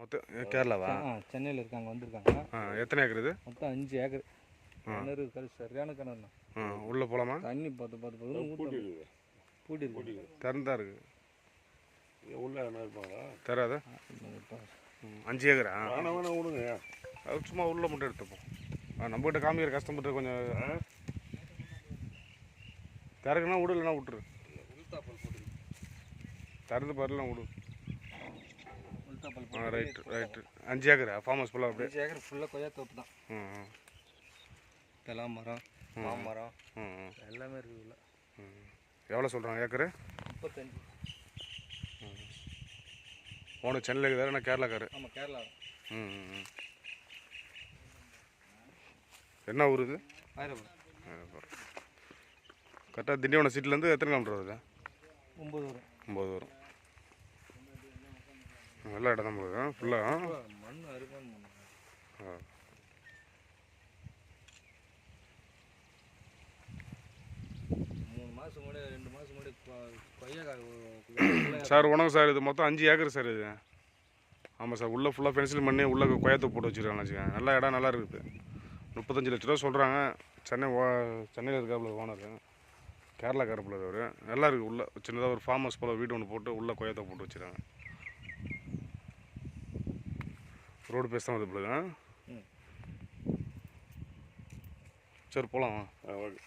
மொத்தம் கேரளாவா? ஆ சென்னையில் இருக்காங்க வந்திருக்காங்க. ஆ எத்தனை ஏக்கர் இது? மொத்தம் அஞ்சு ஏக்கர். கிணறு கல் சரியான கிணறுண்ணா. ஆ உள்ளே போகலாமா தண்ணி பார்த்து பார்த்து பார்த்து ஊற்றி பூட்டி இருக்கு திறந்தா இருக்கு. உள்ள என்ன இருப்பாங்களா? தராத அஞ்சு ஏக்கரா? வேணா வேணா விடுங்க. அது சும்மா உள்ள மட்டும் எடுத்துப்போம். ஆ நம்மகிட்ட காமிக்கிற கஷ்டப்பட்டு கொஞ்சம் திறக்குனா விடு இல்லைனா விட்டுரு. போட்டு திறந்து பாருலாம் விடு. ரைட்டு ரைட்டு அஞ்சு ஏக்கரா? ஃபார்ம் ஹவுஸ் ஃபுல்லாக அப்படியே? அஞ்சு ஏக்கர் ஃபுல்லாக கொய்யா தோப்பு தான். ம் தெலா மரம் மாமரம் எல்லாமே இருக்குது உள்ள எவ்வளோ சொல்கிறாங்க ஏக்கரு? முப்பத்தஞ்சு. ஓனர் சென்னையில் இருக்குதாரு நான் கேரளாக்காரு? ஆமாம் கேரளா. ம் என்ன ஊர் இது? ஆயிரம் கரெக்டாக திண்டிவனம் சிட்டிலேருந்து எத்தனை கிலோமீட்டர் வருது? ஒம்பது வரும். ஒம்பது நல்ல இடம் தான் போகுது ஃபுல்லாக மண் அருமையான மண். மூணு மாதம் முன்னாடி ரெண்டு மாதம் முன்னாடி கொ- கொய்யா சார் வணக்கம் சார் இது மொத்தம் அஞ்சு ஏக்கர் சார் இது. ஆமாம் சார் உள்ளே ஃபுல்லாக ஃபென்சில் பண்ணி உள்ளே கொய்யாத்து போட்டு வச்சுருக்காங்க வச்சுக்கோங்க. நல்ல இடம் நல்லா இருக்குது முப்பத்தஞ்சு லட்ச ரூபா சொல்கிறாங்க சென்னை ஓ சென்னையில் இருக்காப்புல ஓனர் கேரளாக்காரப்புல அவர். நல்லா இருக்குது உள்ளே சின்னதாக ஒரு ஃபார்ம் ஹவுஸ் போல் வீடு ஒன்று போட்டு உள்ளே கொய்யாத்தை போட்டு வச்சுருக்காங்க. ரோடு பேச தான் வந்து ம். சரி போகலாம் ஓகே.